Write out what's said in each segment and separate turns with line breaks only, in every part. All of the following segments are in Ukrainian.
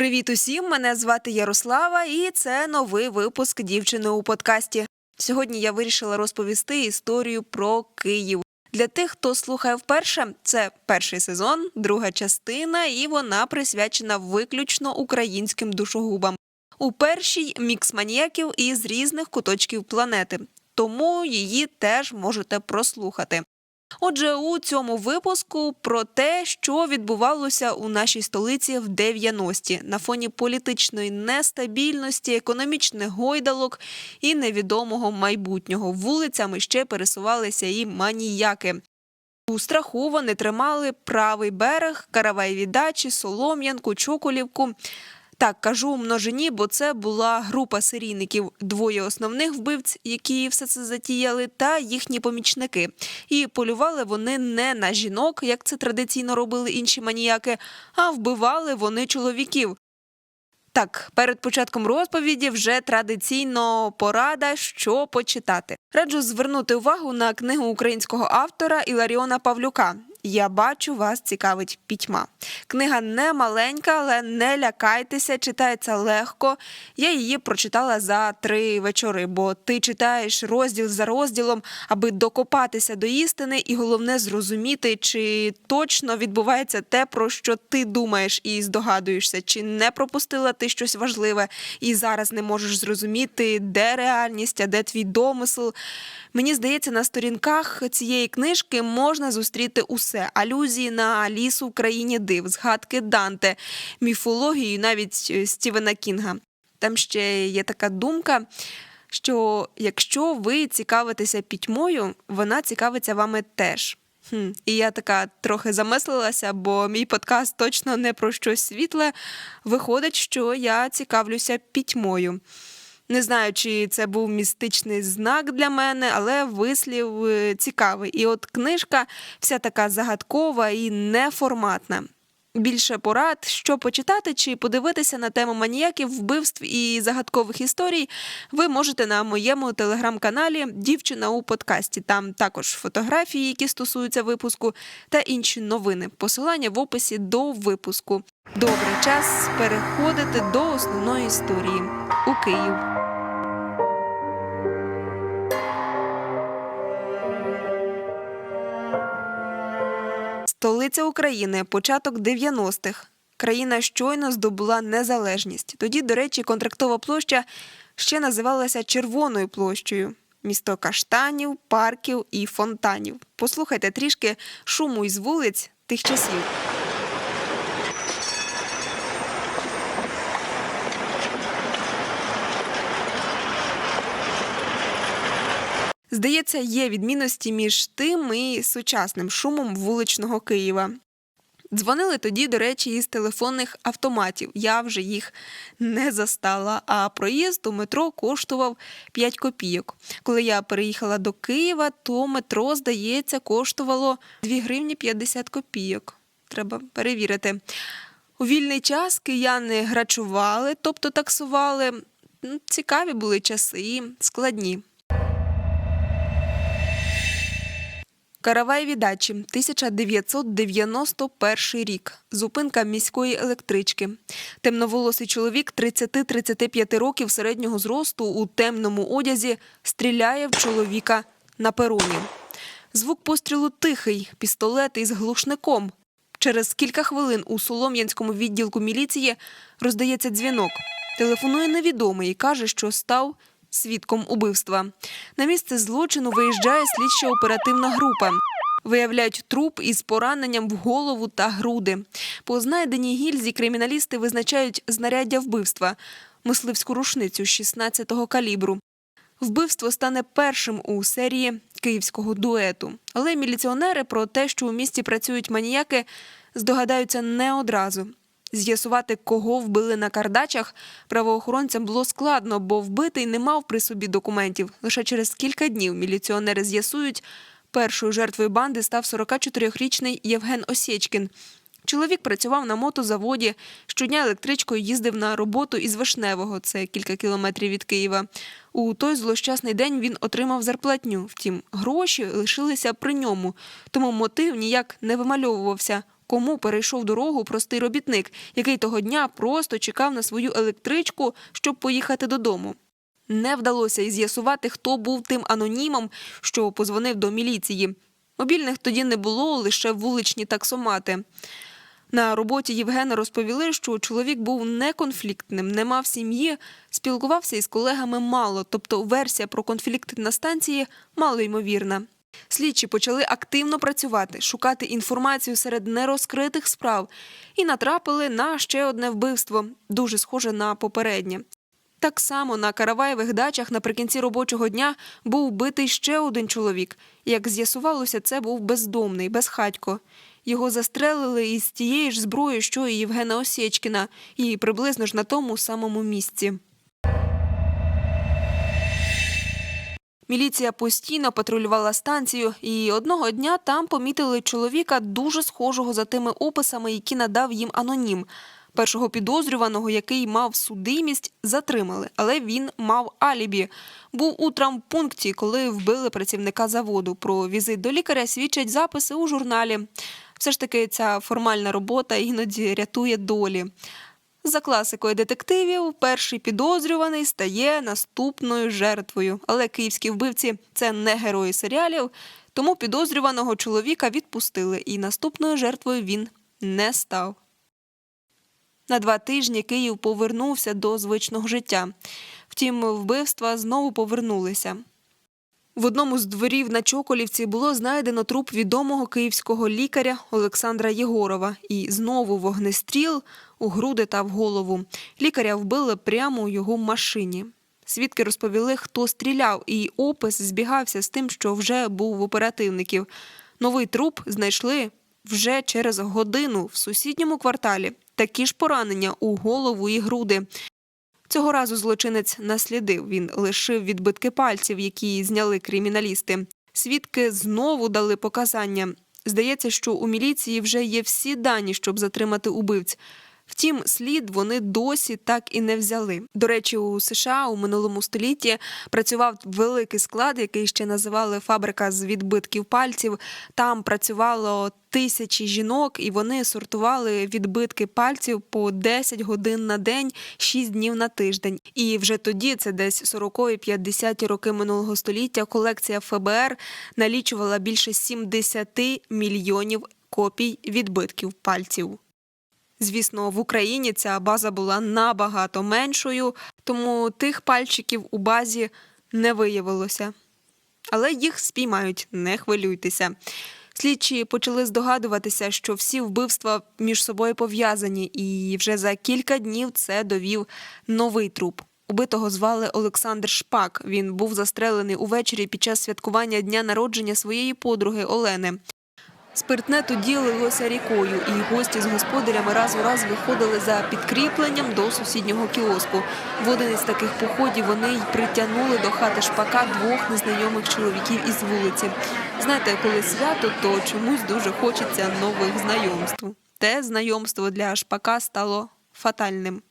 Привіт усім! Мене звати Ярослава, і це новий випуск дівчини у подкасті. Сьогодні я вирішила розповісти історію про Київ. Для тих, хто слухає вперше, це перший сезон, друга частина, і вона присвячена виключно українським душогубам. У першій мікс маніяків із різних куточків планети, тому її теж можете прослухати. Отже, у цьому випуску про те, що відбувалося у нашій столиці в 90-ті на фоні політичної нестабільності, економічних гойдалок і невідомого майбутнього. Вулицями ще пересувалися і маніяки. У страху вони тримали правий берег, караваєві дачі, Солом'янку, Чоколівку. Так, кажу множині, бо це була група серійників, двоє основних вбивць, які все це затіяли, та їхні помічники. І полювали вони не на жінок, як це традиційно робили інші маніяки, а вбивали вони чоловіків. Так, перед початком розповіді вже традиційно порада, що почитати. Раджу звернути увагу на книгу українського автора Іларіона Павлюка. Я бачу, вас цікавить пітьма. Книга не маленька, але не лякайтеся, читається легко. Я її прочитала за три вечори, бо ти читаєш розділ за розділом, аби докопатися до істини, і головне зрозуміти, чи точно відбувається те, про що ти думаєш і здогадуєшся, чи не пропустила ти щось важливе, і зараз не можеш зрозуміти, де реальність, а де твій домисл. Мені здається, на сторінках цієї книжки можна зустріти усе: алюзії на Алісу в країні див, згадки Данте, міфологію, навіть е, Стівена Кінга. Там ще є така думка. Що якщо ви цікавитеся пітьмою, вона цікавиться вами теж. Хм. І я така трохи замислилася, бо мій подкаст точно не про щось світле. Виходить, що я цікавлюся пітьмою. Не знаю, чи це був містичний знак для мене, але вислів е, цікавий. І от книжка вся така загадкова і неформатна. Більше порад, що почитати чи подивитися на тему маніяків, вбивств і загадкових історій, ви можете на моєму телеграм-каналі Дівчина у подкасті. Там також фотографії, які стосуються випуску, та інші новини. Посилання в описі до випуску. Добре, час переходити до основної історії у Київ. Столиця України, початок 90-х. Країна щойно здобула незалежність. Тоді, до речі, контрактова площа ще називалася Червоною площею. Місто каштанів, парків і фонтанів. Послухайте трішки шуму із вулиць тих часів. Здається, є відмінності між тим і сучасним шумом вуличного Києва. Дзвонили тоді, до речі, із телефонних автоматів. Я вже їх не застала. А проїзд у метро коштував 5 копійок. Коли я переїхала до Києва, то метро, здається, коштувало 2 гривні 50 копійок. Треба перевірити. У вільний час кияни грачували, тобто таксували. Цікаві були часи, складні. Караваєві дачі, 1991 рік. Зупинка міської електрички. Темноволосий чоловік 30-35 років середнього зросту у темному одязі стріляє в чоловіка на пероні. Звук пострілу тихий, пістолет із глушником. Через кілька хвилин у Солом'янському відділку міліції роздається дзвінок. Телефонує невідомий і каже, що став свідком убивства. На місце злочину виїжджає слідча оперативна група. Виявляють труп із пораненням в голову та груди. По знайденій гільзі криміналісти визначають знаряддя вбивства мисливську рушницю 16-го калібру. Вбивство стане першим у серії київського дуету. Але міліціонери про те, що у місті працюють маніяки, здогадаються не одразу. З'ясувати, кого вбили на кардачах, правоохоронцям було складно, бо вбитий не мав при собі документів. Лише через кілька днів міліціонери з'ясують, першою жертвою банди став 44-річний Євген Осєчкін. Чоловік працював на мотозаводі, щодня електричкою їздив на роботу із Вишневого, це кілька кілометрів від Києва. У той злощасний день він отримав зарплатню. Втім, гроші лишилися при ньому, тому мотив ніяк не вимальовувався. Кому перейшов дорогу простий робітник, який того дня просто чекав на свою електричку, щоб поїхати додому. Не вдалося і з'ясувати, хто був тим анонімом, що позвонив до міліції. Мобільних тоді не було, лише вуличні таксомати. На роботі Євгена розповіли, що чоловік був неконфліктним, не мав сім'ї, спілкувався із колегами мало, тобто версія про конфлікт на станції мало ймовірна. Слідчі почали активно працювати, шукати інформацію серед нерозкритих справ і натрапили на ще одне вбивство, дуже схоже на попереднє. Так само на караваєвих дачах наприкінці робочого дня був вбитий ще один чоловік. Як з'ясувалося, це був бездомний, безхатько. Його застрелили із тієї ж зброї, що і Євгена Осєчкіна, і приблизно ж на тому самому місці. Міліція постійно патрулювала станцію, і одного дня там помітили чоловіка дуже схожого за тими описами, які надав їм анонім. Першого підозрюваного, який мав судимість, затримали, але він мав алібі. Був у травмпункті, коли вбили працівника заводу. Про візит до лікаря свідчать записи у журналі. Все ж таки, ця формальна робота іноді рятує долі. За класикою детективів, перший підозрюваний стає наступною жертвою. Але київські вбивці це не герої серіалів, тому підозрюваного чоловіка відпустили, і наступною жертвою він не став. На два тижні Київ повернувся до звичного життя. Втім, вбивства знову повернулися. В одному з дворів на Чоколівці було знайдено труп відомого київського лікаря Олександра Єгорова і знову вогнестріл у груди та в голову. Лікаря вбили прямо у його машині. Свідки розповіли, хто стріляв, і опис збігався з тим, що вже був в оперативників. Новий труп знайшли вже через годину в сусідньому кварталі. Такі ж поранення у голову і груди. Цього разу злочинець наслідив. Він лишив відбитки пальців, які зняли криміналісти. Свідки знову дали показання. Здається, що у міліції вже є всі дані, щоб затримати убивць. Втім, слід вони досі так і не взяли. До речі, у США у минулому столітті працював великий склад, який ще називали фабрика з відбитків пальців. Там працювало тисячі жінок, і вони сортували відбитки пальців по 10 годин на день, 6 днів на тиждень. І вже тоді, це десь 40-50 роки минулого століття, колекція ФБР налічувала більше 70 мільйонів копій відбитків пальців. Звісно, в Україні ця база була набагато меншою, тому тих пальчиків у базі не виявилося. Але їх спіймають, не хвилюйтеся. Слідчі почали здогадуватися, що всі вбивства між собою пов'язані, і вже за кілька днів це довів новий труп. Убитого звали Олександр Шпак. Він був застрелений увечері під час святкування дня народження своєї подруги Олени. Спиртне тоді лилося рікою, і гості з господарями раз у раз виходили за підкріпленням до сусіднього кіоску. В один із таких походів вони й притягнули до хати шпака двох незнайомих чоловіків із вулиці. Знаєте, коли свято, то чомусь дуже хочеться нових знайомств. Те знайомство для шпака стало фатальним.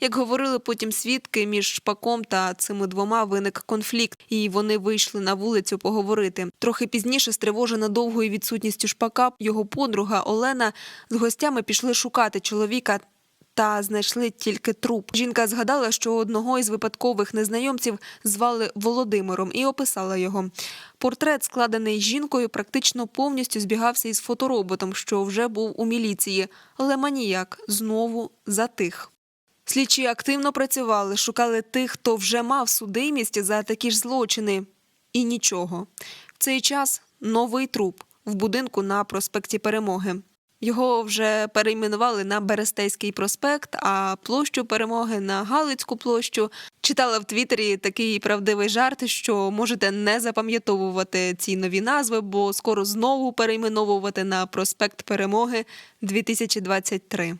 Як говорили потім свідки, між шпаком та цими двома виник конфлікт, і вони вийшли на вулицю поговорити. Трохи пізніше, стривожена довгою відсутністю шпака, його подруга Олена з гостями пішли шукати чоловіка. Та знайшли тільки труп. Жінка згадала, що одного із випадкових незнайомців звали Володимиром і описала його. Портрет, складений жінкою, практично повністю збігався із фотороботом, що вже був у міліції, але маніяк знову затих. Слідчі активно працювали, шукали тих, хто вже мав судимість за такі ж злочини. І нічого. В цей час новий труп в будинку на проспекті Перемоги. Його вже перейменували на Берестейський проспект, а площу перемоги на Галицьку площу. Читала в Твіттері такий правдивий жарт, що можете не запам'ятовувати ці нові назви, бо скоро знову перейменовувати на проспект Перемоги 2023.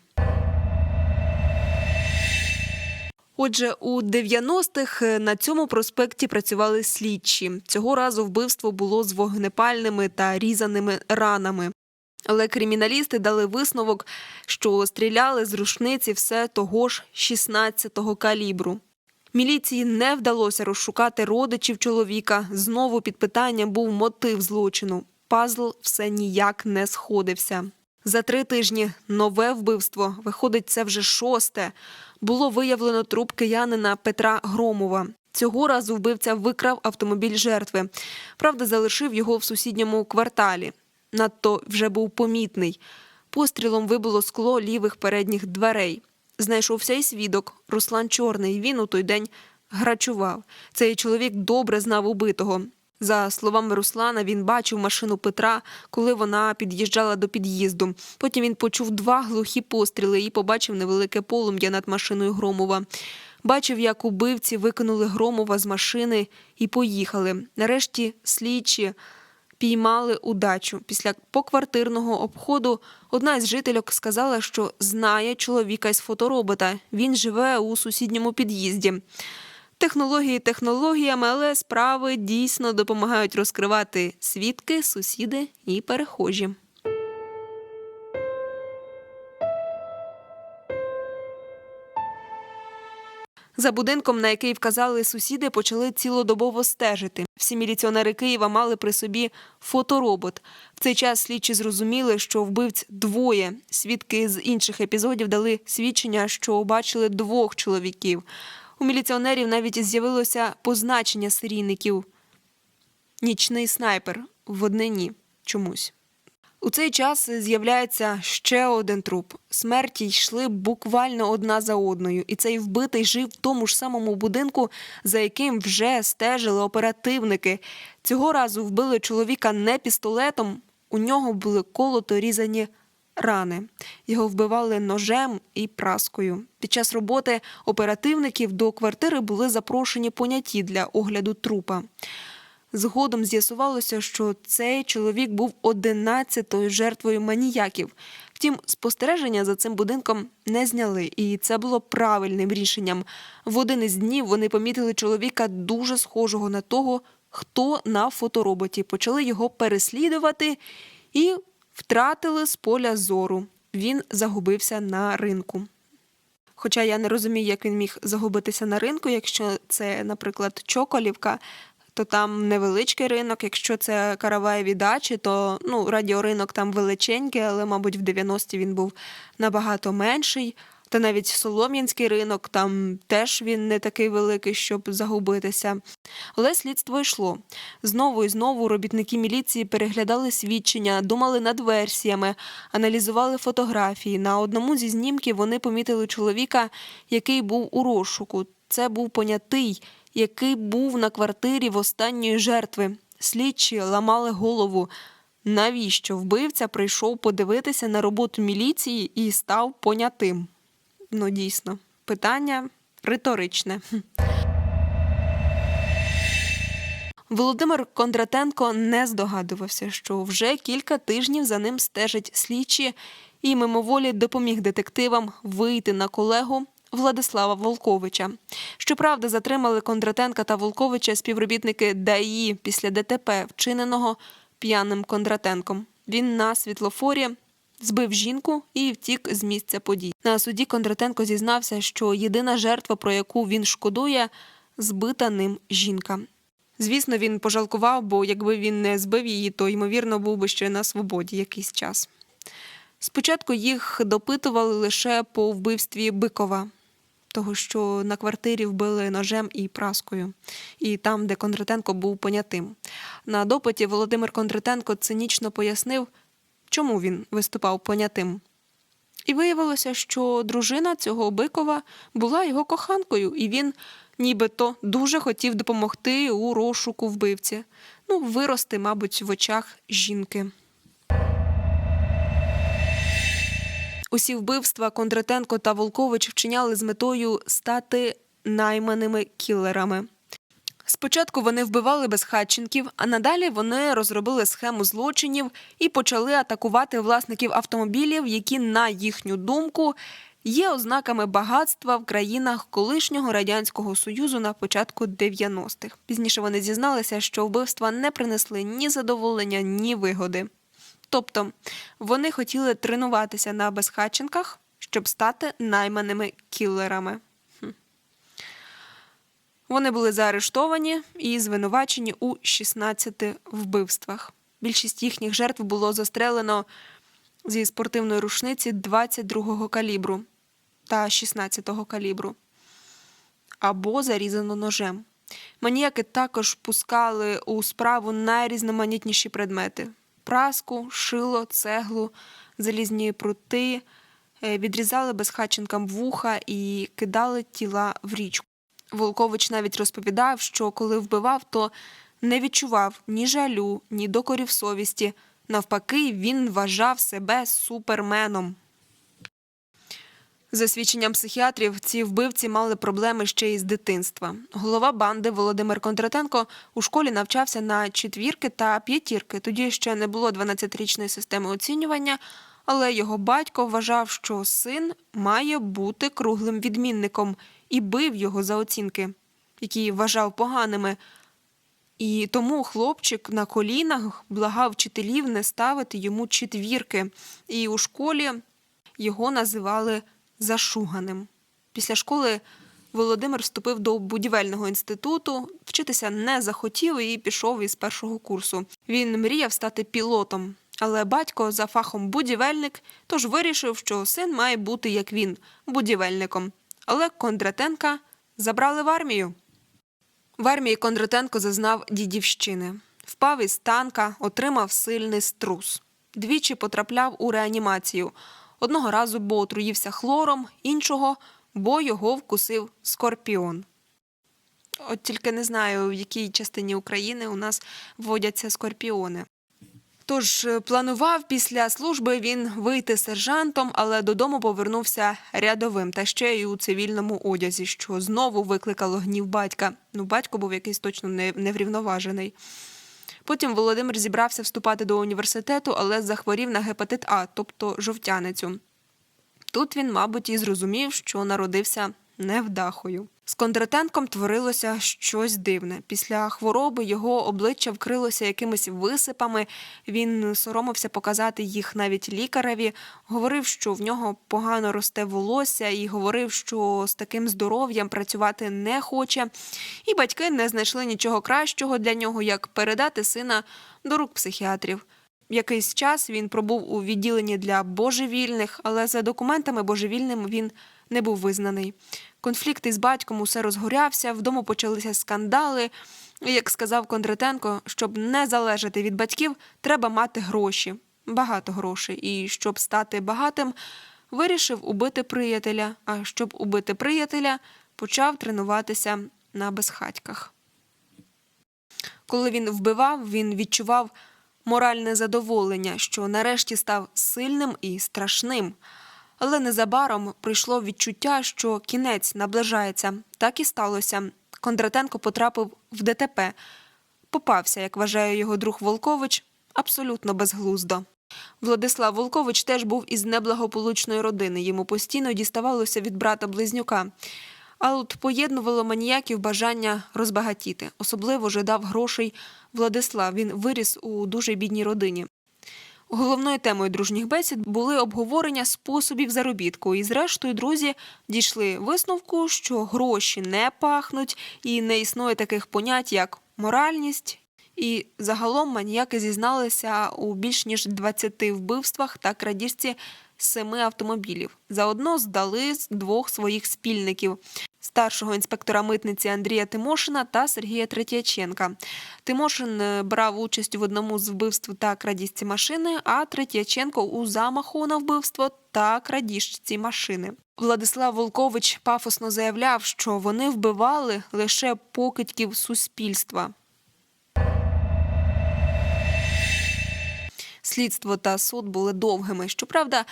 Отже, у 90-х на цьому проспекті працювали слідчі. Цього разу вбивство було з вогнепальними та різаними ранами. Але криміналісти дали висновок, що стріляли з рушниці все того ж 16-го калібру. Міліції не вдалося розшукати родичів чоловіка. Знову під питанням був мотив злочину. Пазл все ніяк не сходився. За три тижні нове вбивство. Виходить, це вже шосте. Було виявлено труп киянина Петра Громова. Цього разу вбивця викрав автомобіль жертви. Правда, залишив його в сусідньому кварталі. Надто вже був помітний. Пострілом вибило скло лівих передніх дверей. Знайшовся і свідок Руслан Чорний. Він у той день грачував. Цей чоловік добре знав убитого. За словами Руслана, він бачив машину Петра, коли вона під'їжджала до під'їзду. Потім він почув два глухі постріли і побачив невелике полум'я над машиною Громова. Бачив, як убивці викинули Громова з машини і поїхали. Нарешті слідчі піймали удачу. Після поквартирного обходу одна із жительок сказала, що знає чоловіка із фоторобота. Він живе у сусідньому під'їзді. Технології технологіями, але справи дійсно допомагають розкривати свідки, сусіди і перехожі. За будинком, на який вказали сусіди, почали цілодобово стежити. Всі міліціонери Києва мали при собі фоторобот. В цей час слідчі зрозуміли, що вбивць двоє. Свідки з інших епізодів дали свідчення, що бачили двох чоловіків. У міліціонерів навіть з'явилося позначення серійників. Нічний снайпер в однині чомусь. У цей час з'являється ще один труп. Смерті йшли буквально одна за одною, і цей вбитий жив в тому ж самому будинку, за яким вже стежили оперативники. Цього разу вбили чоловіка не пістолетом, у нього були колото різані рани. Його вбивали ножем і праскою. Під час роботи оперативників до квартири були запрошені поняті для огляду трупа. Згодом з'ясувалося, що цей чоловік був одинадцятою жертвою маніяків. Втім, спостереження за цим будинком не зняли, і це було правильним рішенням. В один із днів вони помітили чоловіка дуже схожого на того, хто на фотороботі. Почали його переслідувати і втратили з поля зору. Він загубився на ринку. Хоча я не розумію, як він міг загубитися на ринку, якщо це, наприклад, Чоколівка, то там невеличкий ринок. Якщо це караваєві дачі, то ну, радіоринок там величенький, але, мабуть, в 90-ті він був набагато менший. Та навіть Солом'янський ринок, там теж він не такий великий, щоб загубитися. Але слідство йшло. Знову і знову робітники міліції переглядали свідчення, думали над версіями, аналізували фотографії. На одному зі знімків вони помітили чоловіка, який був у розшуку. Це був понятий, який був на квартирі в останньої жертви. Слідчі ламали голову. Навіщо вбивця прийшов подивитися на роботу міліції і став понятим? Ну, дійсно, питання риторичне. Володимир Кондратенко не здогадувався, що вже кілька тижнів за ним стежать слідчі і мимоволі допоміг детективам вийти на колегу Владислава Волковича. Щоправда, затримали Кондратенка та Волковича співробітники ДАІ після ДТП, вчиненого п'яним Кондратенком. Він на світлофорі збив жінку і втік з місця подій. На суді Кондратенко зізнався, що єдина жертва, про яку він шкодує, збита ним жінка. Звісно, він пожалкував, бо якби він не збив її, то ймовірно був би ще на свободі якийсь час. Спочатку їх допитували лише по вбивстві Бикова, того, що на квартирі вбили ножем і праскою, і там, де Кондратенко був понятим. На допиті Володимир Кондратенко цинічно пояснив, чому він виступав понятим. І виявилося, що дружина цього Бикова була його коханкою, і він нібито дуже хотів допомогти у розшуку вбивці. Ну, вирости, мабуть, в очах жінки. Усі вбивства Кондратенко та Волкович вчиняли з метою стати найманими кілерами. Спочатку вони вбивали безхатченків, а надалі вони розробили схему злочинів і почали атакувати власників автомобілів, які, на їхню думку, є ознаками багатства в країнах колишнього радянського союзу на початку 90-х. Пізніше вони зізналися, що вбивства не принесли ні задоволення, ні вигоди. Тобто вони хотіли тренуватися на безхатченках, щоб стати найманими кілерами. Вони були заарештовані і звинувачені у 16 вбивствах. Більшість їхніх жертв було застрелено зі спортивної рушниці 22-го калібру та 16-го калібру або зарізано ножем. Маніяки також пускали у справу найрізноманітніші предмети: праску, шило, цеглу, залізні прути, е, відрізали безхатченкам вуха і кидали тіла в річку. Волкович навіть розповідав, що коли вбивав, то не відчував ні жалю, ні докорів совісті. Навпаки, він вважав себе суперменом. За свідченням психіатрів, ці вбивці мали проблеми ще й з дитинства. Голова банди Володимир Кондратенко у школі навчався на четвірки та п'ятірки. Тоді ще не було 12-річної системи оцінювання, але його батько вважав, що син має бути круглим відмінником і бив його за оцінки, які вважав поганими. І тому хлопчик на колінах благав вчителів не ставити йому четвірки. І у школі його називали зашуганим. Після школи Володимир вступив до будівельного інституту, вчитися не захотів і пішов із першого курсу. Він мріяв стати пілотом, але батько за фахом будівельник, тож вирішив, що син має бути як він, будівельником. Але Кондратенка забрали в армію. В армії Кондратенко зазнав дідівщини. Впав із танка, отримав сильний струс. Двічі потрапляв у реанімацію. Одного разу, бо отруївся хлором, іншого, бо його вкусив скорпіон. От тільки не знаю, в якій частині України у нас водяться скорпіони. Тож е, планував після служби він вийти сержантом, але додому повернувся рядовим та ще й у цивільному одязі, що знову викликало гнів батька. Ну, батько був якийсь точно неврівноважений. Потім Володимир зібрався вступати до університету, але захворів на гепатит А, тобто жовтяницю. Тут він, мабуть, і зрозумів, що народився невдахою. З Кондратенком творилося щось дивне. Після хвороби його обличчя вкрилося якимись висипами. Він соромився показати їх навіть лікареві. Говорив, що в нього погано росте волосся, і говорив, що з таким здоров'ям працювати не хоче. І батьки не знайшли нічого кращого для нього, як передати сина до рук психіатрів. Якийсь час він пробув у відділенні для божевільних, але за документами божевільним він не був визнаний. Конфлікт із батьком усе розгорявся, вдома почалися скандали. Як сказав Кондратенко, щоб не залежати від батьків, треба мати гроші, багато грошей. І щоб стати багатим, вирішив убити приятеля. А щоб убити приятеля, почав тренуватися на безхатьках. Коли він вбивав, він відчував моральне задоволення, що нарешті став сильним і страшним. Але незабаром прийшло відчуття, що кінець наближається. Так і сталося. Кондратенко потрапив в ДТП. Попався, як вважає його друг Волкович, абсолютно безглуздо. Владислав Волкович теж був із неблагополучної родини. Йому постійно діставалося від брата близнюка. А от поєднувало маніяків бажання розбагатіти. Особливо жадав грошей Владислав. Він виріс у дуже бідній родині. Головною темою дружніх бесід були обговорення способів заробітку, і зрештою друзі дійшли висновку, що гроші не пахнуть і не існує таких понять, як моральність. І загалом маніяки зізналися у більш ніж 20 вбивствах та крадіжці семи автомобілів. Заодно здали з двох своїх спільників старшого інспектора митниці Андрія Тимошина та Сергія Третьяченка. Тимошин е, брав участь в одному з вбивств та крадіжці машини, а Третьяченко у замаху на вбивство та крадіжці машини. Владислав Волкович пафосно заявляв, що вони вбивали лише покидьків суспільства. Слідство та суд були довгими. Щоправда,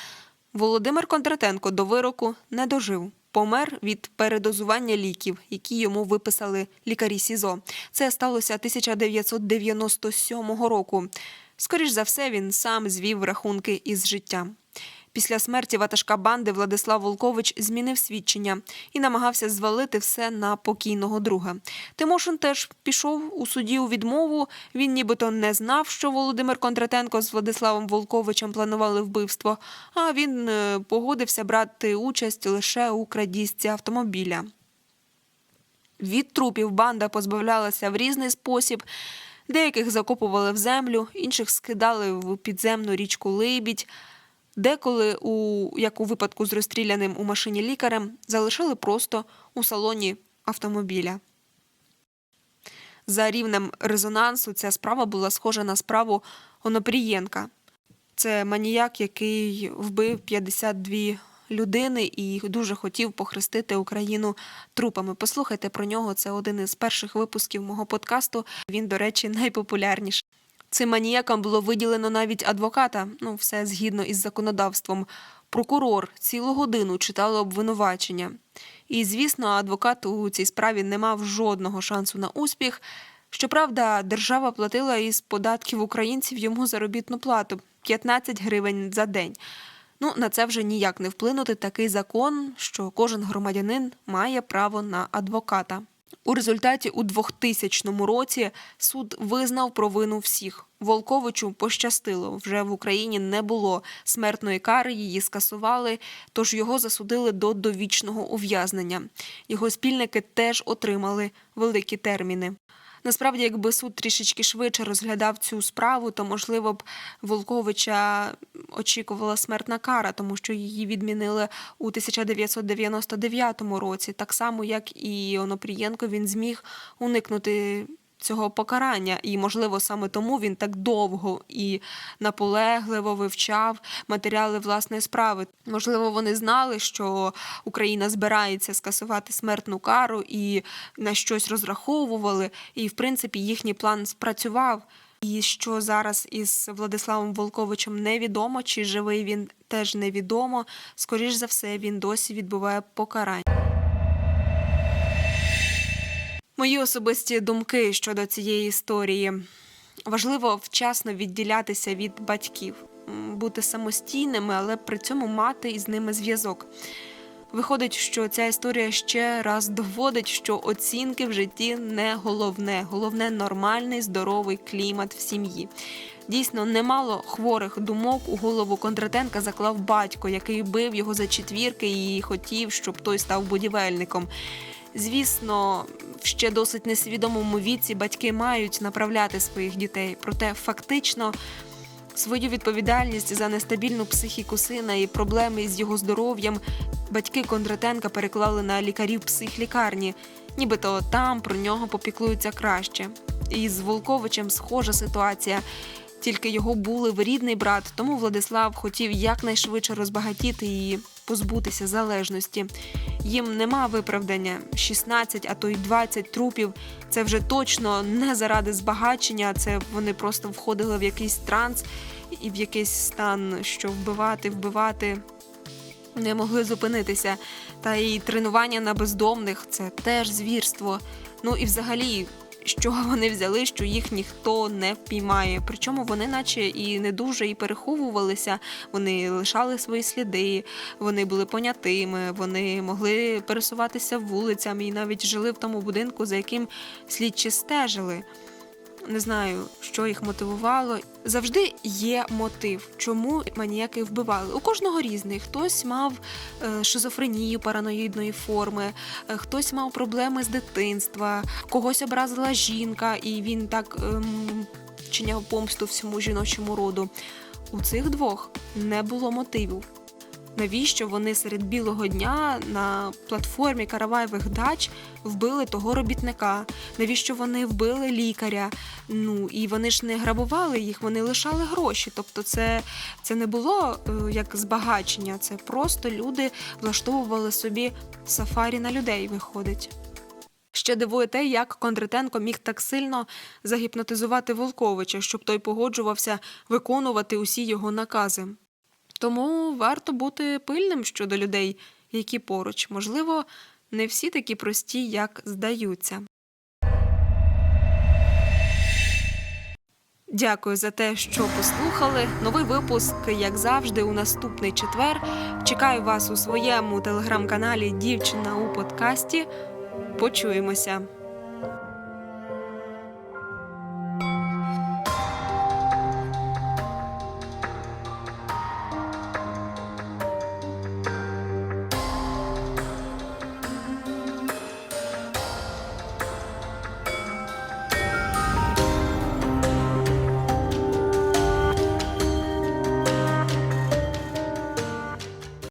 Володимир Кондратенко до вироку не дожив. Помер від передозування ліків, які йому виписали лікарі СІЗО. Це сталося 1997 року. Скоріш за все, він сам звів рахунки із життям. Після смерті ватажка банди Владислав Волкович змінив свідчення і намагався звалити все на покійного друга. Тимошин теж пішов у суді у відмову. Він нібито не знав, що Володимир Кондратенко з Владиславом Волковичем планували вбивство, а він е, погодився брати участь лише у крадіжці автомобіля. Від трупів банда позбавлялася в різний спосіб. Деяких закопували в землю, інших скидали в підземну річку Либідь. Деколи, у, як у випадку з розстріляним у машині лікарем, залишили просто у салоні автомобіля. За рівнем резонансу ця справа була схожа на справу Онопрієнка. Це маніяк, який вбив 52 людини і дуже хотів похрестити Україну трупами. Послухайте про нього. Це один із перших випусків мого подкасту. Він, до речі, найпопулярніший. Цим маніякам було виділено навіть адвоката. Ну, все згідно із законодавством. Прокурор цілу годину читали обвинувачення. І, звісно, адвокат у цій справі не мав жодного шансу на успіх. Щоправда, держава платила із податків українців йому заробітну плату 15 гривень за день. Ну, на це вже ніяк не вплинути такий закон, що кожен громадянин має право на адвоката. У результаті у 2000 році суд визнав провину всіх. Волковичу пощастило. Вже в Україні не було смертної кари, її скасували, тож його засудили до довічного ув'язнення. Його спільники теж отримали великі терміни. Насправді, якби суд трішечки швидше розглядав цю справу, то можливо б Волковича очікувала смертна кара, тому що її відмінили у 1999 році. Так само, як і Онопрієнко, він зміг уникнути цього покарання, і можливо саме тому він так довго і наполегливо вивчав матеріали власної справи. Можливо, вони знали, що Україна збирається скасувати смертну кару і на щось розраховували, і в принципі їхній план спрацював. І що зараз із Владиславом Волковичем невідомо, чи живий він теж невідомо. Скоріш за все, він досі відбуває покарання. Мої особисті думки щодо цієї історії. Важливо вчасно відділятися від батьків, бути самостійними, але при цьому мати із ними зв'язок. Виходить, що ця історія ще раз доводить, що оцінки в житті не головне, головне нормальний здоровий клімат в сім'ї. Дійсно, немало хворих думок у голову Кондратенка заклав батько, який бив його за четвірки і хотів, щоб той став будівельником. Звісно, в ще досить несвідомому віці батьки мають направляти своїх дітей, проте фактично свою відповідальність за нестабільну психіку сина і проблеми з його здоров'ям батьки Кондратенка переклали на лікарів психлікарні, нібито там про нього попіклуються краще. І з Волковичем схожа ситуація. Тільки його були рідний брат, тому Владислав хотів якнайшвидше розбагатіти і позбутися залежності. Їм нема виправдання 16, а то й 20 трупів. Це вже точно не заради збагачення. Це вони просто входили в якийсь транс і в якийсь стан, що вбивати, вбивати. Не могли зупинитися. Та й тренування на бездомних це теж звірство. Ну і взагалі, чого вони взяли, що їх ніхто не впіймає. Причому вони, наче і не дуже і переховувалися, вони лишали свої сліди, вони були понятими, вони могли пересуватися вулицями і навіть жили в тому будинку, за яким слідчі стежили. Не знаю, що їх мотивувало. Завжди є мотив, чому маніяки вбивали. У кожного різний. Хтось мав е, шизофренію параноїдної форми, е, хтось мав проблеми з дитинства, когось образила жінка, і він так ем, чиняв помсту всьому жіночому роду. У цих двох не було мотивів. Навіщо вони серед білого дня на платформі караваєвих дач вбили того робітника? Навіщо вони вбили лікаря? Ну і вони ж не грабували їх, вони лишали гроші. Тобто, це, це не було е, як збагачення, це просто люди влаштовували собі сафарі на людей. Виходить. Ще дивує те, як Кондратенко міг так сильно загіпнотизувати Волковича, щоб той погоджувався виконувати усі його накази. Тому варто бути пильним щодо людей, які поруч. Можливо, не всі такі прості, як здаються. Дякую за те, що послухали. Новий випуск, як завжди, у наступний четвер. Чекаю вас у своєму телеграм-каналі Дівчина у подкасті. Почуємося.